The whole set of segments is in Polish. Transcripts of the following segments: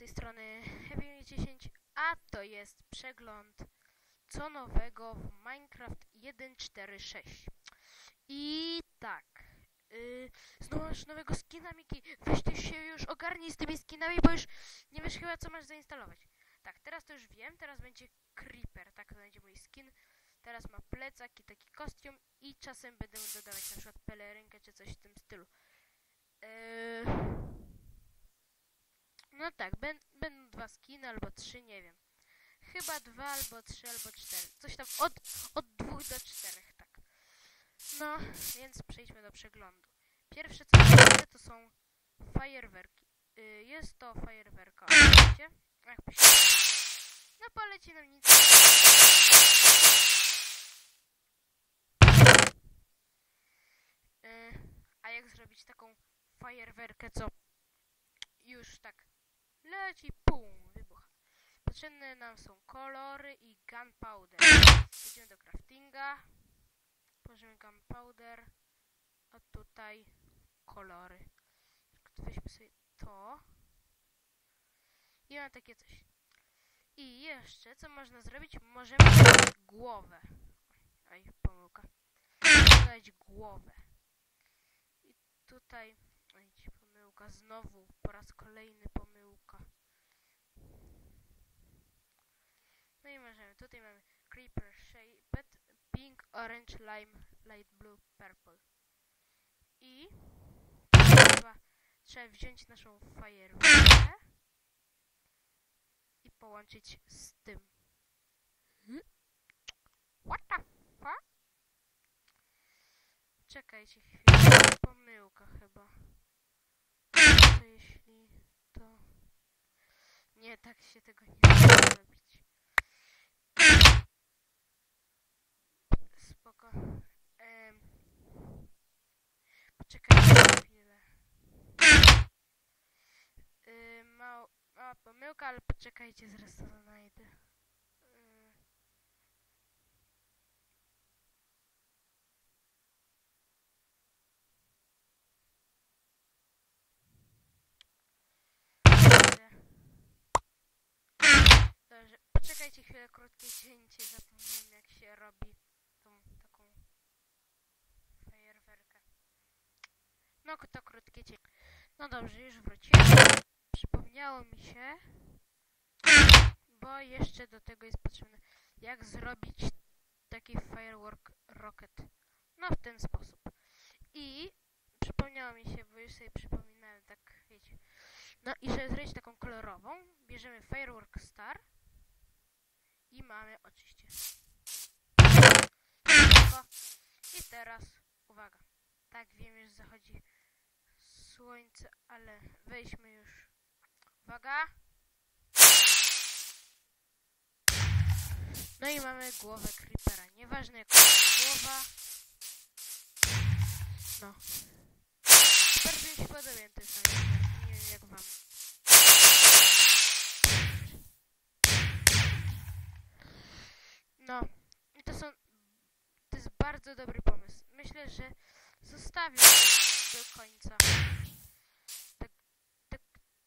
tej strony Heavy 10, a to jest przegląd co nowego w Minecraft 1.4.6. I tak, yy, znowu masz nowego skina, Miki, weź ty się już ogarnij z tymi skinami, bo już nie wiesz chyba co masz zainstalować. Tak, teraz to już wiem, teraz będzie Creeper, tak to będzie mój skin. Teraz ma plecak i taki kostium i czasem będę dodawać na przykład pelerynkę czy coś w tym stylu. Yy... No tak, bę będą dwa skiny albo trzy, nie wiem. Chyba dwa albo trzy albo cztery. Coś tam od, od dwóch do czterech, tak. No, więc przejdźmy do przeglądu. Pierwsze co widzę to są fajerwerki. Yy, jest to fajerwerka, oczywiście. Się... No poleci nam nic. Yy, a jak zrobić taką fajerwerkę, co już tak leci, pum, wybucha. Potrzebne nam są kolory i gunpowder. Idziemy do craftinga. Położymy gunpowder. A tutaj kolory. Weźmy sobie to. I mam takie coś. I jeszcze, co można zrobić? Możemy dodać głowę. Aj, pomyłka. Dodać głowę. I tutaj... Oj, pomyłka. Znowu, po raz kolejny pomyłka. No i możemy, tutaj mamy Creeper Shaped, Pink, Orange, Lime, Light Blue, Purple. I trzeba, trzeba wziąć naszą fajerwerkę i połączyć z tym. What the fuck? Czekajcie chwilę, pomyłka chyba. Jeśli to... Nie, tak się tego nie da zrobić. Spoko. Em, poczekajcie chwilę. Yy, mał, mała pomyłka, ale poczekajcie, to znajdę. Yy. Chwilę. Dobrze, poczekajcie chwilę, krótkie cięcie, zapomniałem jak się robi tą taką fajerwerkę. No to krótkie cięcie. No dobrze, już wróciłem. Przypomniało mi się, bo jeszcze do tego jest potrzebne, jak zrobić taki firework rocket. No w ten sposób. I przypomniało mi się, bo już sobie przypominałem, tak wiecie. No i żeby zrobić taką kolorową, bierzemy firework star i mamy oczywiście. I teraz, uwaga, tak wiem, już zachodzi słońce, ale wejdźmy już. Uwaga. No i mamy głowę creepera. Nieważne jaka głowa. No. Bardzo mi się podoba ten. Nie wiem jak wam. No. I to są... To jest bardzo dobry pomysł. Myślę, że zostawię to do końca. Tak... Tak...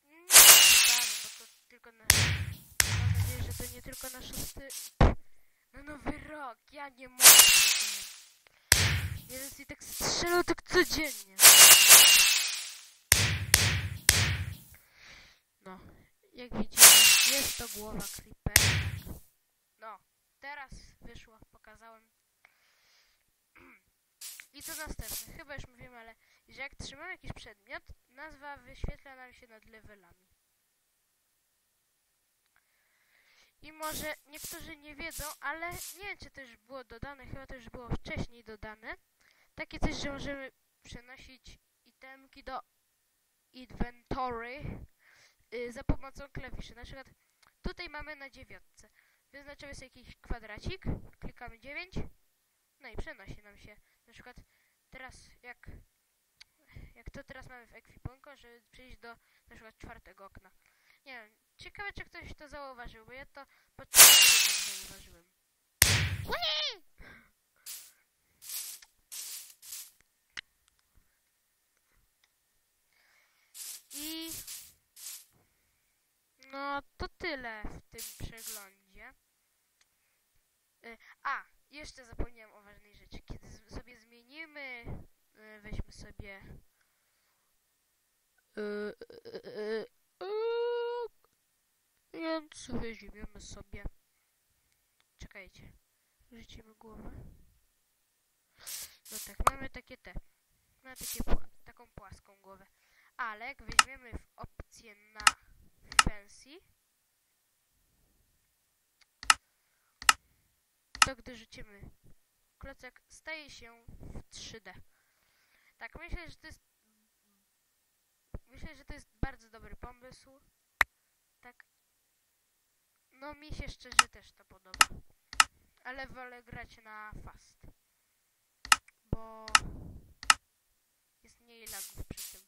Nie zostawię, bo tylko na... Mam nadzieję, że to nie tylko na szósty... Na nowy rok. Ja nie mogę tego. Jeden i tak strzelał tak codziennie. No, jak widzimy, jest to głowa creepera. No, teraz wyszło, pokazałem. I co następne? Chyba już mówiłem, ale że jak trzymamy jakiś przedmiot, nazwa wyświetla nam się nad levelami. I może niektórzy nie wiedzą, ale nie wiem, czy to już było dodane, chyba to już było wcześniej dodane. Takie coś, że możemy przenosić itemki do inventory y, za pomocą klawiszy. Na przykład tutaj mamy na dziewiątce. Wyznaczamy sobie jakiś kwadracik, klikamy 9, no i przenosi nam się. Na przykład teraz jak, jak to teraz mamy w ekwipunku, żeby przejść do na przykład czwartego okna. Nie wiem, ciekawe czy ktoś to zauważył, bo ja to podczas zauważyłem. I No to tyle w tym przeglądzie. Y, A, jeszcze zapomniałem o ważnej rzeczy. Kiedy sobie zmienimy, y, weźmy sobie. y, y, Więc weźmiemy sobie. Czekajcie. Rzucimy głowę. No tak, mamy takie te. Mamy takie, taką płaską głowę. Ale jak weźmiemy w opcję na fancy, to gdy rzucimy klocek, staje się w 3D. Tak, myślę, że to jest myślę, że to jest bardzo dobry pomysł. Tak. No mi się szczerze też to podoba. Ale wolę grać na fast. Bo jest mniej lagów przy tym.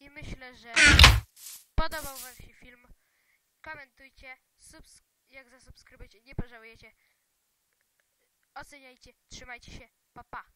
I myślę, że podobał Wam się film. Komentujcie, jak zasubskrybujecie, nie pożałujecie. Oceniajcie, trzymajcie się, pa pa.